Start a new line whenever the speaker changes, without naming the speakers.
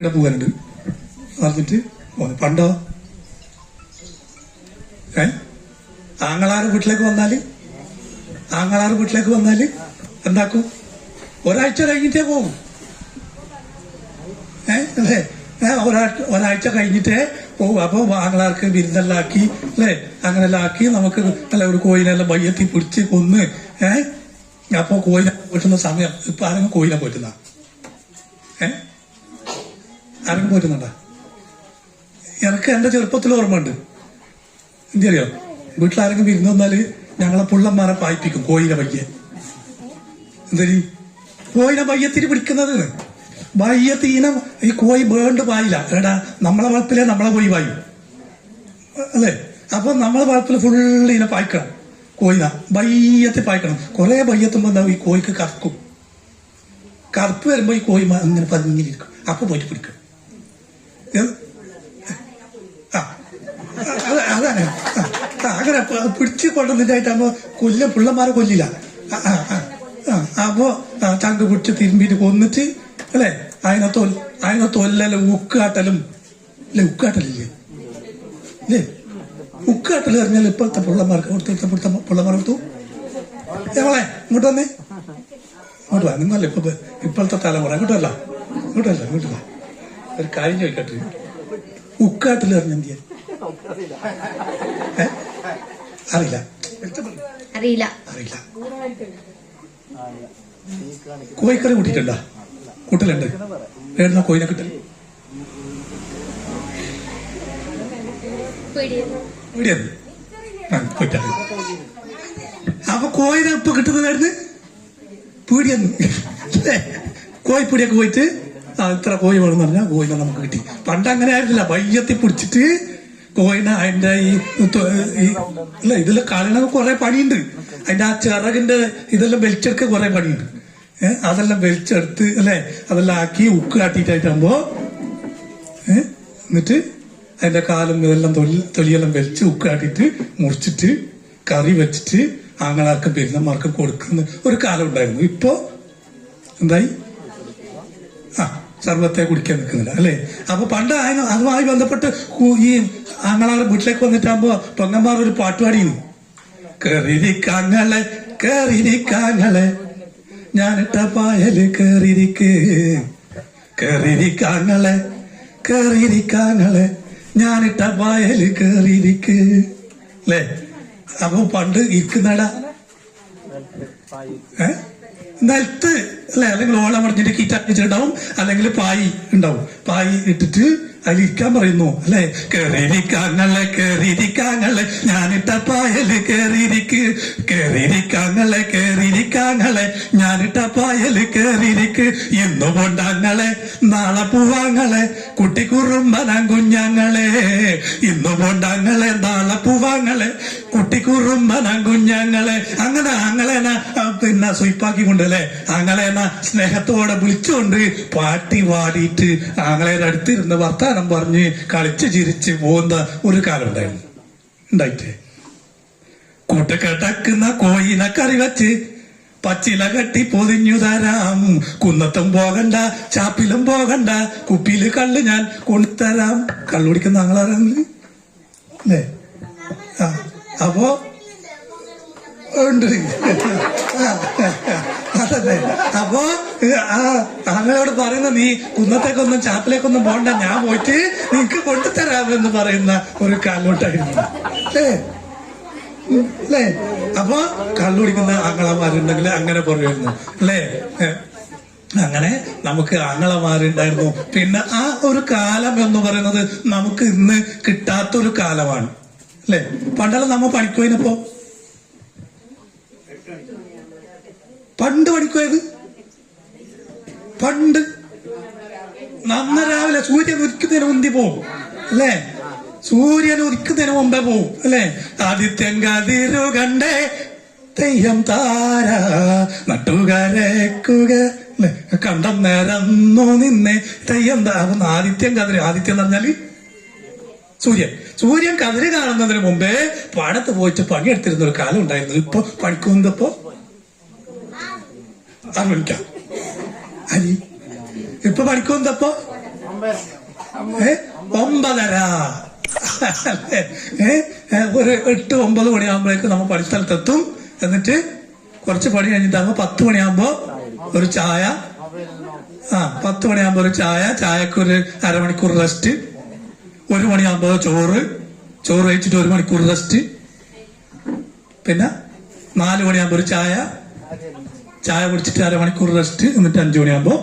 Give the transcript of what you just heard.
ഇവിടെ പോകാനുണ്ട്. പറഞ്ഞിട്ട് പണ്ടോ? ഏ? ആങ്ങളാറ് വീട്ടിലേക്ക് വന്നാൽ? ആങ്ങളാറ് വീട്ടിലേക്ക് വന്നാൽ എന്താക്കും? ഒരാഴ്ച കഴിഞ്ഞിട്ടേ പോകും ഏ? അല്ലേ? ഒരാഴ്ച കഴിഞ്ഞിട്ടേ പോകും അപ്പൊ ആങ്ങളാർക്ക് വിരുന്നെല്ലാം ആക്കി അല്ലേ? അങ്ങനെല്ലാം ആക്കി നമുക്ക് അല്ല ഒരു കോയിനെല്ലാം വയ്യത്തി പിടിച്ച് കൊന്ന് ഏ? അപ്പൊ കോയിലെ പോറ്റുന്ന സമയം ഇപ്പൊ ആരെങ്കിലും കോയിനെ പോറ്റുന്ന ഏ? ആരെങ്കിലും പോറ്റുന്നുണ്ടോ എനിക്ക് എന്റെ ചെറുപ്പത്തിൽ ഓർമ്മയുണ്ട്. എന്തറിയോ വീട്ടിലാരെങ്കിലും വിരുന്ന് വന്നാൽ ഞങ്ങളെ പുള്ളന്മാരെ പായിപ്പിക്കും കോയിലെ പയ്യെ. എന്തരി കോയിലെ പയ്യത്തിന് പിടിക്കുന്നത്. വയ്യത്തീന ഈ കോയി വേണ്ട പായില്ല. എടാ നമ്മളെ വളപ്പിലെ നമ്മളെ കോയി പായും. അല്ലേ? അപ്പൊ നമ്മളെ വളപ്പിൽ ഫുള്ള് ഇനെ പായ്ക്കണം കോയിന ബയ്യത്തിൽ പായ്ക്കണം. കുറെ വയ്യത്തുമ്പോ എന്താ ഈ കോയിക്ക് കറക്കും. കറുപ്പ് വരുമ്പോ ഈ കോയി അങ്ങനെ പതിങ്ങിരിക്കും അപ്പൊ പോയിട്ട് പിടിക്കും. അതാണ്. അങ്ങനെ പിടിച്ച് കൊണ്ടുവന്നിട്ടായിട്ടാകുമ്പോ കൊല്ല പിള്ളമാരെ കൊല്ലില്ല അപ്പോ ചങ്ക് പിടിച്ച് തിരുമ്പിട്ട് കൊന്നിട്ട് അല്ലേ? അതിനെ തൊൽ അതിനെ തൊല്ലല്ല ഉക്കാട്ടലും അല്ലെ ഉക്കാട്ടലില്ലേ? അല്ലേ ഉക്കാട്ടൽ അറിഞ്ഞാൽ ഇപ്പോഴത്തെ പിള്ളമാർക്ക് ഇവിടുത്തെ ഇവിടുത്തെ പിള്ളമാർ എടുത്തു ഞങ്ങളെ ഇങ്ങോട്ട് വന്നേ. ഇങ്ങോട്ട് വാ ഇപ്പൊ ഇപ്പോഴത്തെ തലമുറ. ഇങ്ങോട്ടല്ല ഇങ്ങോട്ടല്ല ഇങ്ങോട്ട് വാ. ഒരു കാര്യം ചോദിക്കട്ടെ? ഉക്കാട്ടിൽ അറിഞ്ഞെന്തിയ എന്തിയാ? അറിയില്ല.
അറിയില്ല.
അറിയില്ല. കോഴിക്കറി കൂട്ടിട്ടുണ്ടോ കൂട്ടലുണ്ട്. എവിടുന്ന കോയിനെ കിട്ടൽ? അപ്പൊ കോയിനെ ഇപ്പൊ കിട്ടുന്നതായിരുന്നു? പീടിയെന്ന് കോഴിപ്പീടിയൊക്കെ പോയിട്ട് ഇത്ര കോഴി എന്ന് പറഞ്ഞാൽ കോഴിനെ നമുക്ക് കിട്ടി. പണ്ട് അങ്ങനെ ആയിരുന്നില്ല. വയ്യത്തി പിടിച്ചിട്ട് കോയിനെ അതിന്റെ ഈ അല്ല ഇതിൽ കളയണ കുറെ പണിയുണ്ട്. അതിന്റെ ആ ചിറകിന്റെ ഇതെല്ലാം വലിച്ചെടുക്ക കുറെ പണിയുണ്ട്. ഏഹ് അതെല്ലാം വലിച്ചെടുത്ത് അല്ലെ അതെല്ലാം ആക്കി ഉക്ക് കാട്ടിട്ടായിട്ടാകുമ്പോ ഏഹ് എന്നിട്ട് അതിന്റെ കാലും ഇതെല്ലാം തൊലി തൊലിയെല്ലാം വലിച്ച് ഉക്ക് കാട്ടിട്ട് മുറിച്ചിട്ട് കറി വെച്ചിട്ട് ആങ്ങളാർക്കും പെരുന്നമാർക്കും കൊടുക്കുന്ന ഒരു കാലം ഉണ്ടായിരുന്നു. ഇപ്പോ എന്തായി? ആ സർവത്തെ കുടിക്കാൻ നിൽക്കുന്നില്ല അല്ലേ? അപ്പൊ പണ്ട് അതിന് അതുമായി ബന്ധപ്പെട്ട് ഈ ആങ്ങളാർ വീട്ടിലേക്ക് വന്നിട്ടാകുമ്പോ പൊങ്ങന്മാർ ഒരു പാട്ടുപാടിയിരുന്നു കേറിയിരിക്കാങ്ങളെ കേറിയിരിക്കാങ്ങളെ ഞാനിട്ട പായൽ കേറിയിരിക്കേറിയിരിക്കാങ്ങളെ കേറിയിരിക്കാങ്ങളെ ഞാനിട്ട പായൽ കേറിയിരിക്ക് അല്ലേ? അപ്പൊ പണ്ട് ഇരിക്കുന്നടാ. ഏ? നിലത്ത് അല്ലെ? അല്ലെങ്കിൽ ഓളം അടഞ്ഞിട്ട് കീറ്റാക്കിച്ചിട്ടുണ്ടാവും അല്ലെങ്കിൽ പായി ഉണ്ടാവും. പായി ഇട്ടിട്ട് അതിലിരിക്കാൻ പറയുന്നു അല്ലെ? കേറിയിരിക്കാങ്ങളെ കേറിയിരിക്കാങ്ങളെ ഞാനിട്ട പായൽ കേറിയിരിക്ക്. കേറിയിരിക്കാങ്ങളെ കേറിയിരിക്കാങ്ങളെ ഞാനിട്ട പായൽ കേറിയിരിക്ക്. ഇന്നു കൊണ്ടാങ്ങളെ നാളെ പൂവാങ്ങളെ കുട്ടിക്കുറുമ്പനാൻ കുഞ്ഞാങ്ങളെ ഇന്നു കൊണ്ടാങ്ങളെ നാളപ്പൂവാങ്ങളെ പൂവാങ്ങളെ കുട്ടിക്കുറുമ്പനാൻ കുഞ്ഞാങ്ങളെ അങ്ങനെ ആങ്ങളെന പിന്നെ സ്വയ്പാക്കിക്കൊണ്ട് കൊണ്ടല്ലേ ആങ്ങളെന സ്നേഹത്തോടെ വിളിച്ചുകൊണ്ട് പാട്ടി പാടിയിട്ട് ആങ്ങളയുടെ അടുത്തിരുന്ന് വർത്താനം പറഞ്ഞ് കളിച്ച് ചിരിച്ച് പോകുന്ന ഒരു കാലം ഉണ്ടായിരുന്നു ഉണ്ടായിട്ടേ? കൂട്ടുകെട്ടക്കുന്ന കോയിനെ കറി വെച്ച് പച്ചില കെട്ടി പൊതിഞ്ഞു തരാം. കുന്നത്തും പോകണ്ട ചാപ്പിലും പോകണ്ട കുപ്പിയിൽ കള്ള് ഞാൻ കൊണ്ടുതരാം. കള്ളു കുടിക്കുന്ന ആങ്ങളാരാണെങ്കിൽ അല്ലേ? ആ അപ്പോ? ഉണ്ട്. അതല്ലേ. അപ്പോ അങ്ങനോട് പറയുന്ന നീ കുന്നത്തേക്കൊന്നും ചാപ്പിലേക്കൊന്നും പോണ്ട ഞാൻ പോയിട്ട് നിനക്ക് കൊണ്ടുതരാമെന്ന് പറയുന്ന ഒരു കാലോട്ടായിരുന്നു അല്ലേ? അല്ലേ അപ്പൊ കള്ളു കുടിക്കുന്ന ആങ്ങളമാരുണ്ടെങ്കിൽ അങ്ങനെ പറയുന്നു അല്ലേ അങ്ങനെ നമുക്ക് ആങ്ങളമാരുണ്ടായിരുന്നു. പിന്നെ ആ ഒരു കാലം എന്ന് പറയുന്നത് നമുക്ക് ഇന്ന് കിട്ടാത്തൊരു കാലമാണ്. അല്ലെ പണ്ടെല്ലാം നമ്മ പണിക്കുപോയിനപ്പോ പണ്ട് പണിക്കുപോയത് പണ്ട്. നന്ന രാവിലെ സൂര്യൻ ഉദിക്കുന്നതിന് മുന്തി പോകും അല്ലേ സൂര്യൻ ഉദിക്കുന്നതിന് മുമ്പേ പോവും അല്ലെ? ആദിത്യൻ കതിരു കണ്ടേ തെയ്യം താര നട്ടുകരക്കുക കണ്ട നിരന്നു നിന്നെ തെയ്യം താ- ആദിത്യൻ കതിര് ആദിത്യൻ എന്ന് പറഞ്ഞാൽ സൂര്യൻ. സൂര്യൻ കതിര് കാണുന്നതിന് മുമ്പേ പാടത്ത് പോയിട്ട് പണിയെടുത്തിരുന്ന ഒരു കാലം ഉണ്ടായിരുന്നു. ഇപ്പൊ പണിക്കുന്നപ്പോ ആറ് മണിക്കാം അനി ഇപ്പൊ പണിക്കുന്നപ്പോ ഒമ്പതര. ഒരു എട്ട് ഒമ്പത് മണിയാകുമ്പോഴേക്കും നമ്മൾ പണിസ്ഥലത്തെത്തും എന്നിട്ട് കുറച്ച് പണി കഴിഞ്ഞിട്ടാകുമ്പോ പത്ത് മണിയാകുമ്പോ ഒരു ചായ. ആ പത്ത് മണിയാകുമ്പോ ഒരു ചായ. ചായക്ക് ഒരു അരമണിക്കൂർ റെസ്റ്റ്. ഒരു മണിയാകുമ്പോ ചോറ്. ചോറ് കഴിച്ചിട്ട് ഒരു മണിക്കൂർ റെസ്റ്റ്. പിന്നെ നാല് മണിയാകുമ്പോ ഒരു ചായ. ചായ കുടിച്ചിട്ട് അരമണിക്കൂർ റെസ്റ്റ്. എന്നിട്ട് അഞ്ചു മണിയാകുമ്പോ